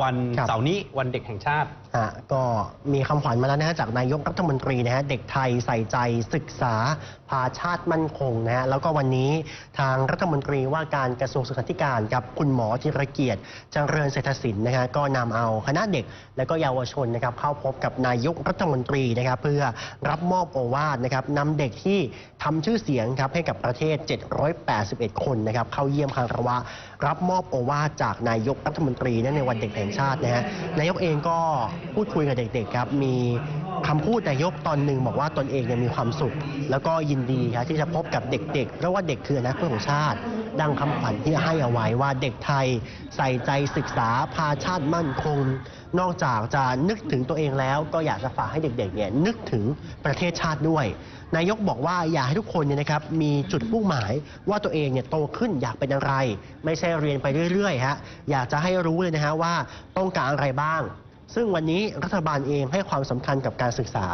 วันครับ เสาร์นี้วันเด็กแห่งชาติฮะก็มีคำขวัญมาแล้วนะฮะจากนายกรัฐมนตรีนะฮะเด็กไทยใส่ใจศึกษาพาชาติมั่นคงนะฮะแล้วก็วันนี้ทางรัฐมนตรีว่าการกระทรวงศึกษาธิการกับคุณหมอจิรเกียรติเจริญเศรษฐศิลป์นะฮะก็นำเอาคณะเด็กและก็เยาวชนนะครับเข้าพบกับนายกรัฐมนตรีนะครับเพื่อรับมอบโอวาทนะครับนำเด็กที่ทำชื่อเสียงครับให้กับประเทศ 781 คนนะครับเข้าเยี่ยมคารวะ รับมอบโอวาทจากนายกรัฐมนตรีนะในวันเด็กแห่งชาตินะฮะนายกเองก็พูดคุยกับเด็กๆครับมีคำพูดนายกตอนหนึ่งบอกว่าตนเองยังมีความสุข แล้วก็ยินดีครับที่จะพบกับเด็กๆเพราะว่าเด็กคืออนาคตของชาติ ดังคำขวัญที่ให้เอาไว้ว่าเด็กไทยใส่ใจศึกษาพาชาติมั่นคง นอกจากจะนึกถึงตัวเองแล้ว ก็อยากจะฝากให้เด็กๆเนี่ยนึกถึงประเทศชาติด้วย นายกบอกว่าอยากให้ทุกคนเนี่ยนะครับมีจุดมุ่งหมายว่าตัวเองเนี่ยโตขึ้นอยากเป็นอะไร ไม่ใช่เรียนไปเรื่อยๆฮะอยากจะให้รู้เลยนะฮะว่าต้องการอะไรบ้าง ซึ่งวันนี้รัฐบาลเองให้ความสำคัญกับการศึกษา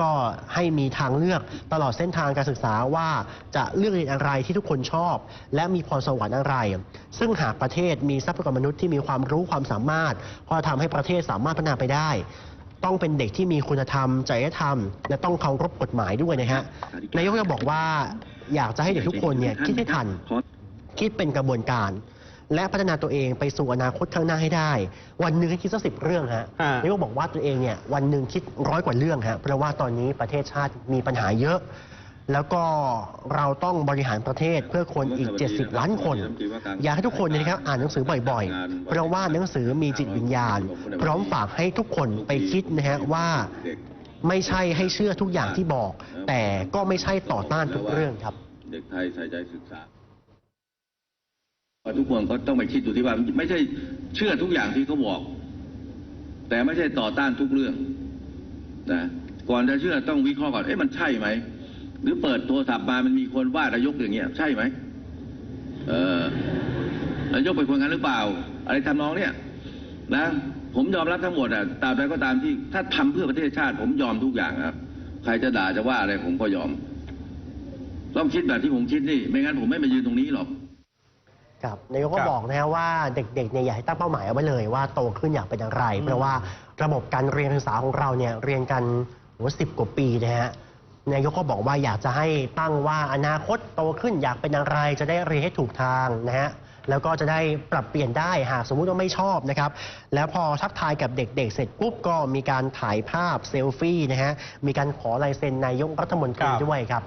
ก็ให้มีทางเลือกตลอดเส้นทางการศึกษาว่าจะเลือกเรียนอะไรที่ทุกคนชอบ และมีพรสวรรค์อะไร ซึ่งหากประเทศมีทรัพยากรมนุษย์ที่มีความรู้ความสามารถ ก็ทำให้ประเทศสามารถพัฒนาไปได้ต้องเป็นเด็กที่มีคุณธรรม จริยธรรม และต้องเคารพกฎหมายด้วยนะฮะ นายกจะบอกว่าอยากจะให้เด็กทุกคนเนี่ยคิดให้ทัน คิดเป็นกระบวนการ และพัฒนาตัวเองไปสู่อนาคตข้างหน้าให้ได้ วันหนึ่งให้คิดสักสิบเรื่องฮะอ่านนายกบอกว่าตัวเองเนี่ยวันหนึ่งคิดร้อยกว่าเรื่องฮะเพราะว่าตอนนี้ประเทศชาติมีปัญหาเยอะ แล้วก็เราต้องบริหารประเทศเพื่อคนอีก 70 ล้านคน อยากให้ทุกคนเนยนะครับอ่านหนังสือบ่อยๆ เพราะว่าหนังสือมีจิตวิญญาณ พร้อมฝากให้ทุกคนไปคิดนะฮะว่า ไม่ใช่ให้เชื่อทุกอย่างที่บอก แต่ก็ไม่ใช่ต่อต้านทุกเรื่องครับ เด็กไทยใส่ใจศึกษา ทุกคนก็ต้องไปคิดดูที่ว่าไม่ใช่เชื่อทุกอย่างที่เขาบอกแต่ไม่ใช่ต่อต้านทุกเรื่องนะก่อนจะเชื่อต้องวิเคราะห์ก่อนเอ๊ะมันใช่ไหมหรือเปิดโทรศัพท์มามันมีคนว่านายกอย่างเงี้ยใช่ไหมเออนายกเป็นคนงั้นหรือเปล่า อะไรทำนองเนี่ยนะผมยอมรับทั้งหมดอะตาบใดก็ตามที่ถ้าทำเพื่อประเทศชาติ ผมยอมทุกอย่างครับ ใครจะด่าจะว่าอะไรผมก็ยอม ต้องคิดแบบที่ผมคิดนี่ ไม่งั้นผมไม่มายืนตรงนี้หรอก ครับนายกก็ครับบอกนะฮะว่าเด็กๆเนี่ยอยากให้ตั้งเป้าหมายเอาไว้เลยว่าโตขึ้นอยากเป็นอะไร เพราะว่าระบบการเรียนการศึกษาของเราเนี่ยเรียนกันโหสิบกว่าปีนะฮะนายกก็บอกว่าอยากจะให้ตั้งว่าอนาคตโตขึ้นอยากเป็นอะไร จะได้เรียนให้ถูกทางนะฮะแล้วก็จะได้ปรับเปลี่ยนได้หากสมมุติว่าไม่ชอบนะครับ แล้วพอทักทายกับเด็กๆ เสร็จปุ๊บก็มีการถ่ายภาพเซลฟี่นะฮะมีการขอลายเซ็นนายกรัฐมนตรีครับด้วยครับ